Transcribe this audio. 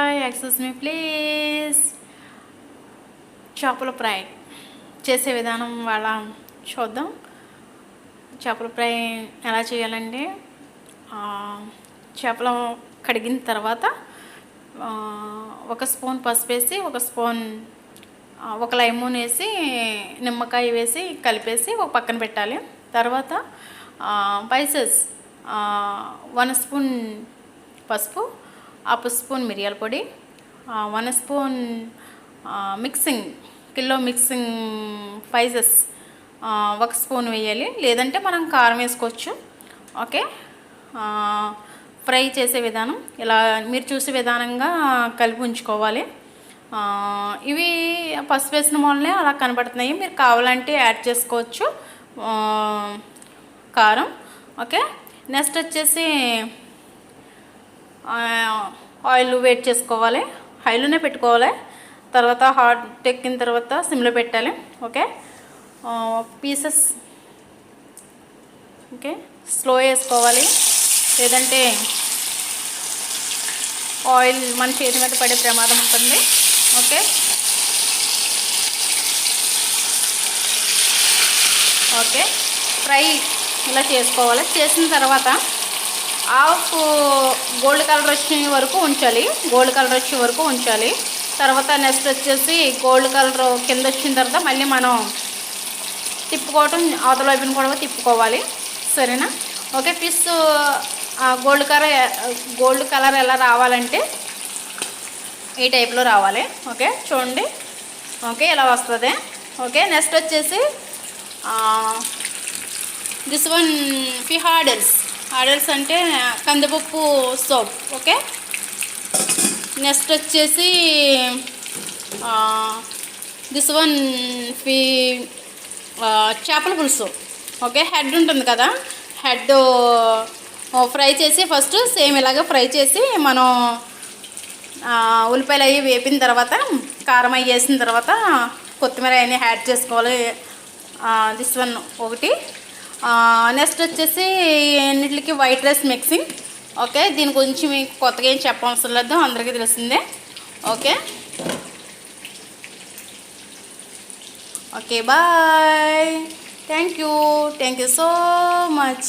Access మీ please చేపల fry చేసే విధానం వాళ్ళ చూద్దాం. చేపల ఫ్రై ఎలా చేయాలంటే చేపల చేపలు కడిగిన తర్వాత ఒక స్పూన్ పసుపు వేసి ఒక స్పూన్ ఒక లైమూన్ వేసి నిమ్మకాయ వేసి కలిపేసి ఒక పక్కన పెట్టాలి. తర్వాత పైసెస్ వన్ స్పూన్ పసుపు హాఫ్ స్పూన్ మిరియాల పొడి one spoon mixing kilo mixing spices ఒక స్పూన్ వేయాలి. లేదంటే మనం కారం వేసుకోవచ్చు. ఓకే? ఫ్రై చేసే విధానం ఇలా మీరు చూసే విధానంగా కలిపి ఉంచుకోవాలి. ఇవి పసుపు వేసిన మూలనే అలా కనబడుతున్నాయి. మీరు కావాలంటే యాడ్ చేసుకోవచ్చు. కారం. ఓకే? నెక్స్ట్ వచ్చేసి ఆయిల్ వేట్ చేసుకోవాలి. హైలోనే పెట్టుకోవాలి. తర్వాత హాట్ ఎక్కిన తర్వాత సిమ్లో పెట్టాలి. ఓకే? పీసెస్. ఓకే? స్లో వేసుకోవాలి. లేదంటే ఆయిల్ మన చేతి మీద పడే ప్రమాదం ఉంటుంది. ఓకే? ఓకే? ఫ్రై ఇలా చేసుకోవాలి. చేసిన తర్వాత ఆఫ్ గోల్డ్ కలర్ వచ్చే వరకు ఉంచాలి. గోల్డ్ కలర్ వచ్చే వరకు ఉంచాలి. తర్వాత నెక్స్ట్ వచ్చేసి గోల్డ్ కలర్ కింద వచ్చిన తర్వాత మళ్ళీ మనం తిప్పుకోవటం అవతల వైపున కూడా తిప్పుకోవాలి. సరేనా? Okay fish gold colour gold colour ఎలా రావాలంటే ఈ టైప్లో రావాలి. ఓకే చూడండి. ఓకే ఇలా వస్తుంది? ఓకే నెక్స్ట్ వచ్చేసి దిస్ వన్ ఫి ఆర్డర్స్ అంటే కందిపప్పు సోప్ ఓకే? నెక్స్ట్ వచ్చేసి దిస్ వన్ ఫీ చేపల పులుసు ఓకే? హెడ్ ఉంటుంది కదా? హెడ్ ఫ్రై చేసి ఫస్ట్ సేమ్ ఇలాగ ఫ్రై చేసి మనం ఉల్లిపాయలు అవి వేపిన తర్వాత కారం అవి వేసిన తర్వాత కొత్తిమీర అవన్నీ యాడ్ చేసుకోవాలి. దిస్ వన్ ఒకటి. నెక్స్ట్ వచ్చేసి అన్నిటికి వైట్ రైస్ మిక్సింగ్ ఓకే దీని గురించి మీకు కొత్తగా ఏం చెప్పవసరం లేదు అందరికీ తెలిసిందే. Okay okay bye thank you thank you so much